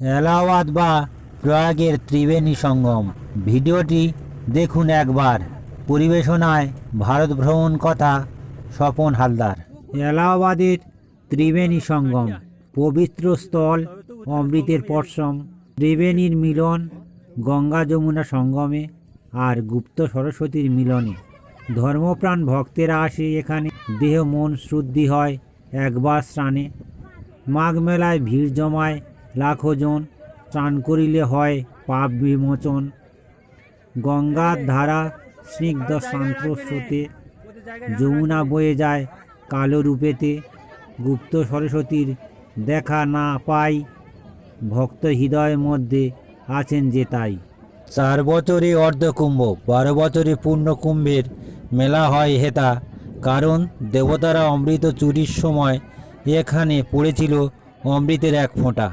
এলাহাবাদ বা প্রয়াগের ত্রিবেণী সঙ্গম। ভিডিওটি দেখুন একবার। পরিবেশনায় ভারত ভ্রমণ কথা স্বপন হালদার। এলাহাবাদের ত্রিবেণী সঙ্গম, পবিত্র স্থল, অমৃতের পশ্রম ত্রিবেণীর মিলন, গঙ্গা যমুনা সঙ্গমে আর গুপ্ত সরস্বতীর মিলনে। ধর্মপ্রাণ ভক্তেরা আসে এখানে। দেহ মন শুদ্ধি হয় একবার স্নানে। মাঘ মেলায় ভিড় জমায় লাখো জন স্নান করিলে হয় পাপ বিমোচন। গঙ্গার ধারা স্নিগ্ধ শান্ত স্রোতে যমুনা বয়ে যায় কালো রূপেতে। গুপ্ত সরস্বতীর দেখা না পাই ভক্ত হৃদয়ের মধ্যে আছেন যে তাই। চার বছরে অর্ধকুম্ভ, বারো বছরে পূর্ণ কুম্ভের মেলা হয় হেতা। কারণ দেবতারা অমৃত চুরির সময় এখানে পড়েছিল অমৃতের এক ফোঁটা।